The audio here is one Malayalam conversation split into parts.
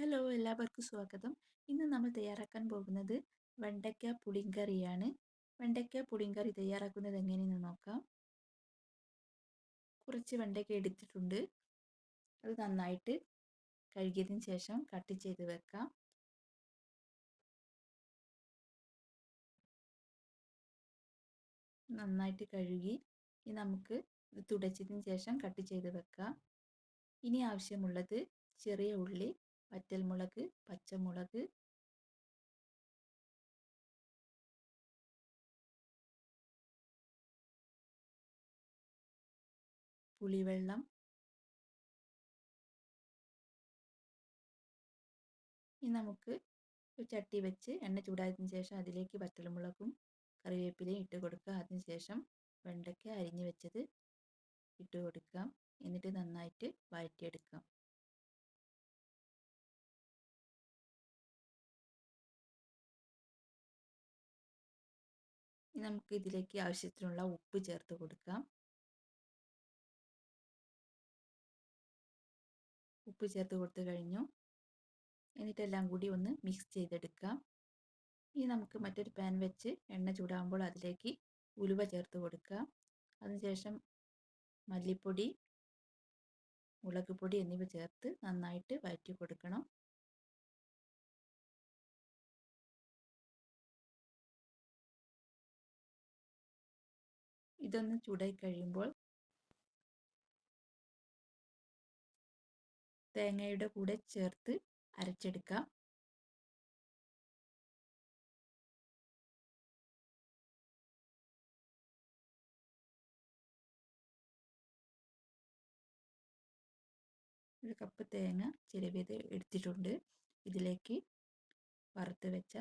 ഹലോ എല്ലാവർക്കും സ്വാഗതം. ഇന്ന് നമ്മൾ തയ്യാറാക്കാൻ പോകുന്നത് വെണ്ടയ്ക്ക പുളിങ്കറിയാണ്. വെണ്ടയ്ക്ക പുളിങ്കറി തയ്യാറാക്കുന്നത് എങ്ങനെയെന്ന് നോക്കാം. കുറച്ച് വെണ്ടയ്ക്ക എടുത്തിട്ടുണ്ട്. അത് നന്നായിട്ട് കഴുകിയതിന് ശേഷം കട്ട് ചെയ്ത് വെക്കാം. നന്നായിട്ട് കഴുകി ഇനി നമുക്ക് ഇത് തുടച്ചതിന് ശേഷം കട്ട് ചെയ്ത് വെക്കാം. ഇനി ആവശ്യമുള്ളത് ചെറിയ ഉള്ളി വറ്റൽമുളക് പച്ചമുളക് പുളിവെള്ളം ഇനി നമുക്ക് ഒരു ചട്ടി വെച്ച് എണ്ണ ചൂടായതിനു ശേഷം അതിലേക്ക് വറ്റൽമുളകും കറിവേപ്പിലയും ഇട്ട് കൊടുക്കുക അതിനുശേഷം വെണ്ടയ്ക്ക അരിഞ്ഞു വെച്ചത് ഇട്ട് കൊടുക്കാം എന്നിട്ട് നന്നായിട്ട് വഴറ്റിയെടുക്കാം. ഇനി നമുക്ക് ഇതിലേക്ക് ആവശ്യത്തിനുള്ള ഉപ്പ് ചേർത്ത് കൊടുക്കാം. ഉപ്പ് ചേർത്ത് കൊടുത്തു കഴിഞ്ഞു. എന്നിട്ടെല്ലാം കൂടി ഒന്ന് മിക്സ് ചെയ്തെടുക്കാം. ഇനി നമുക്ക് മറ്റൊരു പാൻ വെച്ച് എണ്ണ ചൂടാകുമ്പോൾ അതിലേക്ക് ഉലുവ ചേർത്ത് കൊടുക്കാം. അതിനുശേഷം മല്ലിപ്പൊടി മുളക് പൊടി എന്നിവ ചേർത്ത് നന്നായിട്ട് വഴറ്റി കൊടുക്കണം. ഇതൊന്ന് ചൂടായി കഴിയുമ്പോൾ തേങ്ങയുടെ കൂടെ ചേർത്ത് അരച്ചെടുക്കാം. ഒരു കപ്പ് തേങ്ങ ചിരവിയത് എടുത്തിട്ടുണ്ട്. ഇതിലേക്ക് വറുത്ത് വെച്ച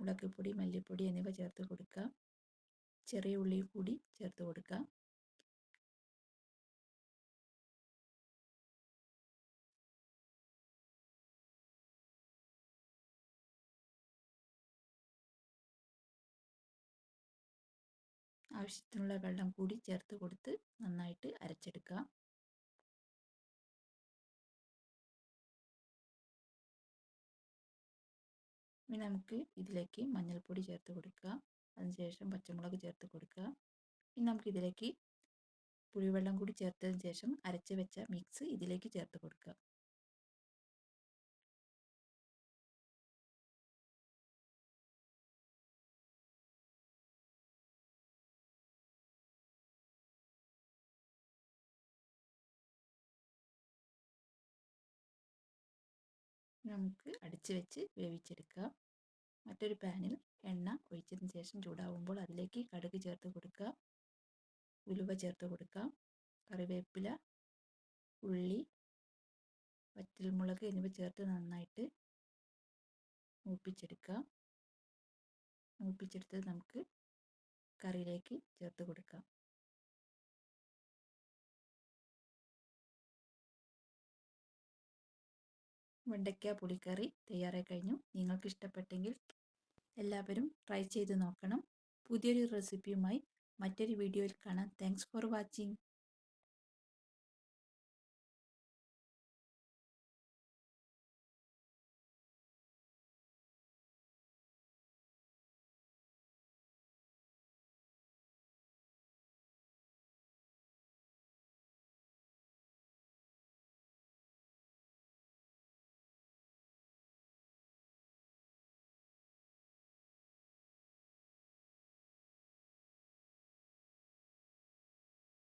മുളക് പൊടി മല്ലിപ്പൊടി എന്നിവ ചേർത്ത് കൊടുക്കാം. ചെറിയ ഉള്ളി കൂടി ചേർത്ത് കൊടുക്കുക ആവശ്യത്തിനുള്ള വെള്ളം കൂടി ചേർത്ത് കൊടുത്ത് നന്നായിട്ട് അരച്ചെടുക്കുക ഇനി നമുക്ക് ഇതിലേക്ക് മഞ്ഞൾപ്പൊടി ചേർത്ത് കൊടുക്കാം. അതിനുശേഷം പച്ചമുളക് ചേർത്ത് കൊടുക്കുക. ഇനി നമുക്ക് ഇതിലേക്ക് പുളിവെള്ളം കൂടി ചേർത്തതിന് ശേഷം അരച്ച് വെച്ച മിക്സ് ഇതിലേക്ക് ചേർത്ത് കൊടുക്കുക. നമുക്ക് അടിച്ചു വെച്ച് വേവിച്ചെടുക്കാം. മറ്റൊരു പാനിൽ എണ്ണ ഒഴിച്ചതിന് ശേഷം ചൂടാവുമ്പോൾ അതിലേക്ക് കടുക് ചേർത്ത് കൊടുക്കുക. ഉലുവ ചേർത്ത് കൊടുക്കുക. കറിവേപ്പില ഉള്ളി വറ്റൽമുളക് എന്നിവ ചേർത്ത് നന്നായിട്ട് മൂപ്പിച്ചെടുക്കുക. മൂപ്പിച്ചെടുത്ത് നമുക്ക് കറിയിലേക്ക് ചേർത്ത് കൊടുക്കാം. വെണ്ടയ്ക്ക പുളിക്കറി തയ്യാറായി കഴിഞ്ഞു. നിങ്ങൾക്ക് ഇഷ്ടപ്പെട്ടെങ്കിൽ എല്ലാവരും ട്രൈ ചെയ്ത് നോക്കണം. പുതിയൊരു റെസിപ്പിയുമായി മറ്റൊരു വീഡിയോയിൽ കാണാം. Thanks for watching